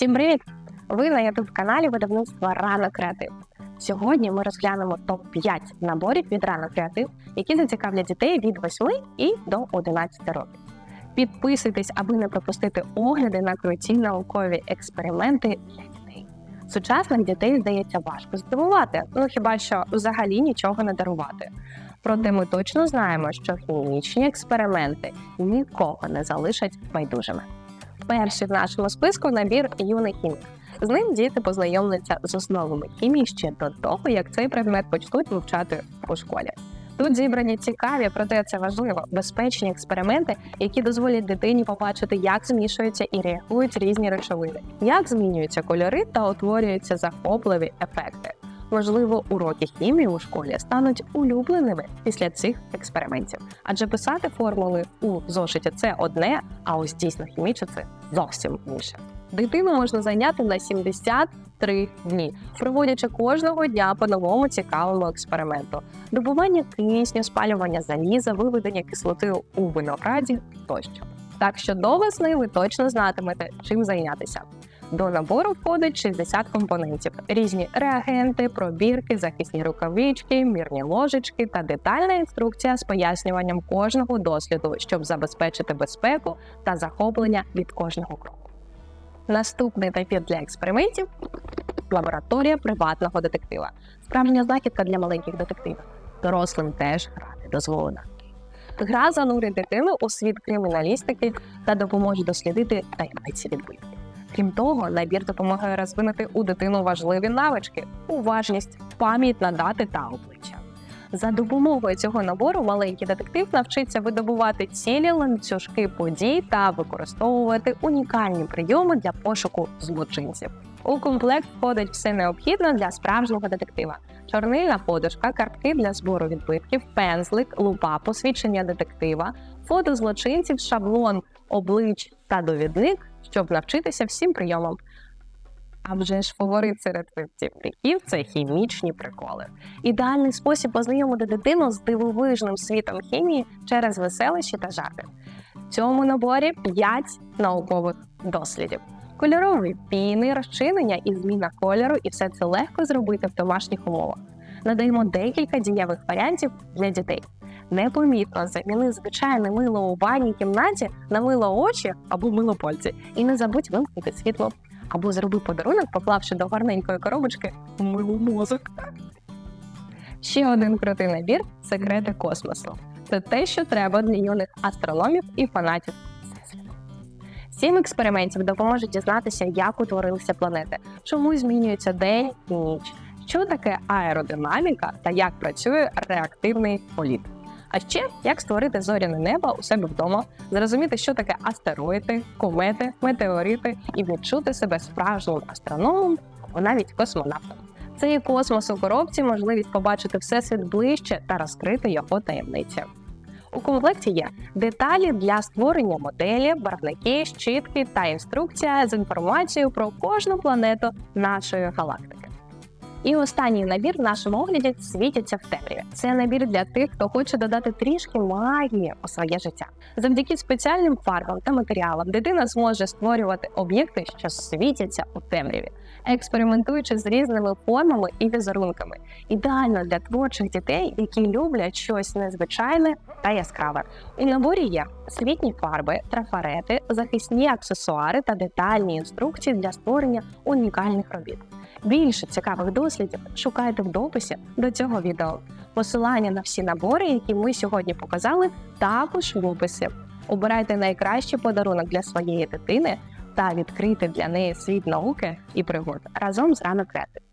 Всім привіт! Ви на youtube каналі видавництва Рано Креатив. Сьогодні ми розглянемо топ-5 наборів від Рано Креатив, які зацікавлять дітей від 8 і до 11 років. Підписуйтесь, аби не пропустити огляди на круті наукові експерименти для дітей. Сучасних дітей здається важко здивувати, ну хіба що взагалі нічого не дарувати. Проте ми точно знаємо, що хімічні експерименти нікого не залишать байдужими. Перший в нашому списку набір юний хімік. З ним діти познайомляться з основами хімії ще до того, як цей предмет почнуть вивчати у школі. Тут зібрані цікаві, проте це важливо, безпечні експерименти, які дозволять дитині побачити, як змішуються і реагують різні речовини, як змінюються кольори та утворюються захопливі ефекти. Можливо, уроки хімії у школі стануть улюбленими після цих експериментів, адже писати формули у зошиті це одне, а ось дійсно хімічно це зовсім інше. Дитину можна зайняти на 73 дні, проводячи кожного дня по новому цікавому експерименту: добування кисню, спалювання заліза, виведення кислоти у винограді тощо. Так що до весни ви точно знатимете, чим зайнятися. До набору входить 60 компонентів: різні реагенти, пробірки, захисні рукавички, мірні ложечки та детальна інструкція з пояснюванням кожного досліду, щоб забезпечити безпеку та захоплення від кожного кроку. Наступний набір для експериментів лабораторія приватного детектива. Справжня знахідка для маленьких детективів. Дорослим теж грати дозволена. Гра занурить дитину у світ криміналістики та допоможе дослідити таємниці відбитків. Крім того, набір допомагає розвинути у дитину важливі навички, уважність, пам'ять на дати та обличчя. За допомогою цього набору маленький детектив навчиться видобувати цілі ланцюжки подій та використовувати унікальні прийоми для пошуку злочинців. У комплект входить все необхідне для справжнього детектива: чорнильна подушка, картки для збору відбитків, пензлик, лупа, посвідчення детектива, фото злочинців, шаблон облич та довідник, щоб навчитися всім прийомам. А вже ж фаворит серед працівників це хімічні приколи. Ідеальний спосіб познайомити дитину з дивовижним світом хімії через веселищі та жарти. В цьому наборі 5 наукових дослідів. Кольорові піни, розчинення і зміна кольору, і все це легко зробити в домашніх умовах. Надаємо декілька дієвих варіантів для дітей. Непомітно заміни звичайне мило у ванній кімнаті на мило очі або мило пальці. І не забудь вимкнути світло. Або зроби подарунок, поклавши до гарненької коробочки мило мозок. Ще один крутий набір секрети космосу. Це те, що треба для юних астрономів і фанатів Сім експериментів допоможуть дізнатися, як утворилися планети, чому змінюється день і ніч, що таке аеродинаміка та як працює реактивний політ. А ще як створити зоряне небо у себе вдома, зрозуміти, що таке астероїди, комети, метеорити, і відчути себе справжнім астрономом або навіть космонавтом. Це і космос у коробці, можливість побачити всесвіт ближче та розкрити його таємниці. У комплекті є деталі для створення моделі, барвники, щітки та інструкція з інформацією про кожну планету нашої галактики. І останній набір в нашому огляді світяться в темряві. Це набір для тих, хто хоче додати трішки магії у своє життя. Завдяки спеціальним фарбам та матеріалам дитина зможе створювати об'єкти, що світяться у темряві, експериментуючи з різними формами і візерунками. Ідеально для творчих дітей, які люблять щось незвичайне та яскраве. У наборі є світні фарби, трафарети, захисні аксесуари та детальні інструкції для створення унікальних робіт. Більше цікавих дослідів шукайте в дописі до цього відео. Посилання на всі набори, які ми сьогодні показали, також в описі. Обирайте найкращий подарунок для своєї дитини та відкрити для неї світ науки і пригод разом з Рано Креатив.